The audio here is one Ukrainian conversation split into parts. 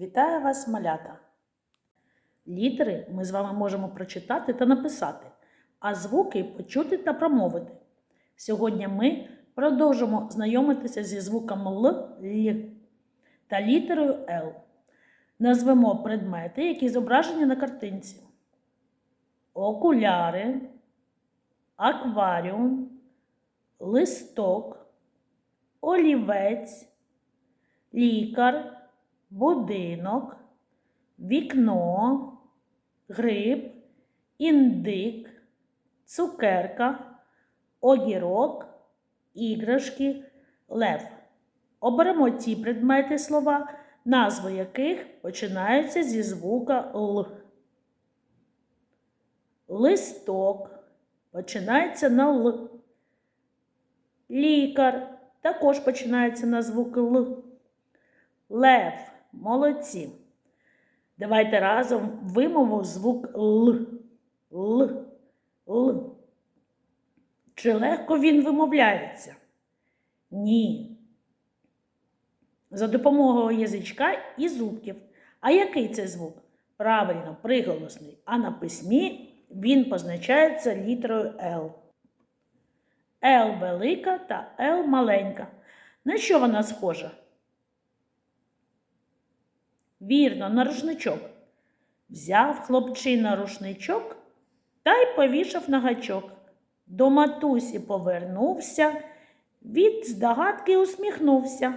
Вітаю вас, малята! Літери ми з вами можемо прочитати та написати, а звуки почути та промовити. Сьогодні ми продовжимо знайомитися зі звуком Л, Л та літерою Л. Назвемо предмети, які зображені на картинці: окуляри, акваріум, листок, олівець, лікар, будинок, вікно, гриб, індик, цукерка, огірок, іграшки, лев. Оберемо ті предмети слова, назви яких починаються зі звука Л. Листок починається на Л. Лікар також починається на звук Л. Лев. Молодці. Давайте разом вимовимо звук Л. Л. Л. Чи легко він вимовляється? Ні. За допомогою язичка і зубків. А який це звук? Правильно, приголосний. А на письмі він позначається літерою Л. Л велика та Л маленька. На що вона схожа? Вірно, на рушничок. Взяв хлопчина рушничок та й повішав на гачок. До матусі повернувся, від здогадки усміхнувся,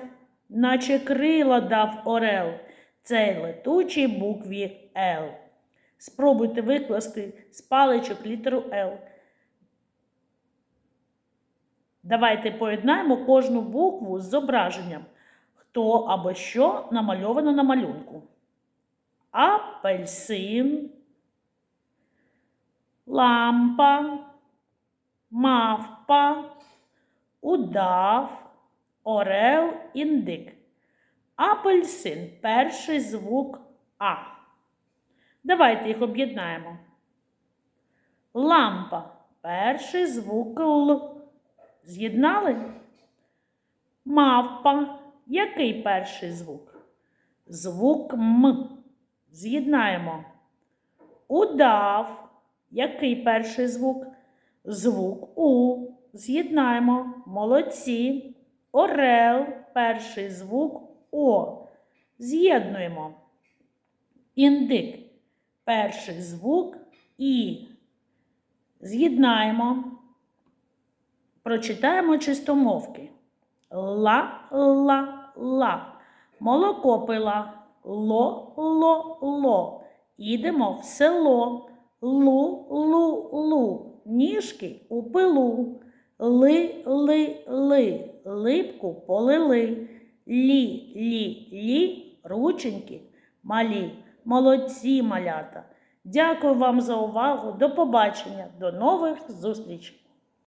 наче крила дав орел цей летучій букві Л. Спробуйте викласти з паличок літеру Л. Давайте поєднаємо кожну букву з зображенням, хто або що намальовано на малюнку. Апельсин, лампа, мавпа, удав, орел, індик. Апельсин перший звук А. Давайте їх об'єднаємо. Лампа перший звук Л. З'єднали? Мавпа. Який перший звук? Звук М. З'єднаємо. Удав. Який перший звук? Звук У. З'єднаємо. Молодці. Орел. Перший звук О. З'єднуємо. Індик. Перший звук І. З'єднаємо. Прочитаємо чистомовки. Ла, ла, ла. Молоко пила. Ло, ло, ло. Ідемо в село. Лу, лу, лу. Ніжки у пилу. Ли, ли, ли. Липку полили. Лі, лі, лі. Рученьки малі. Молодці малята. Дякую вам за увагу. До побачення. До нових зустрічей.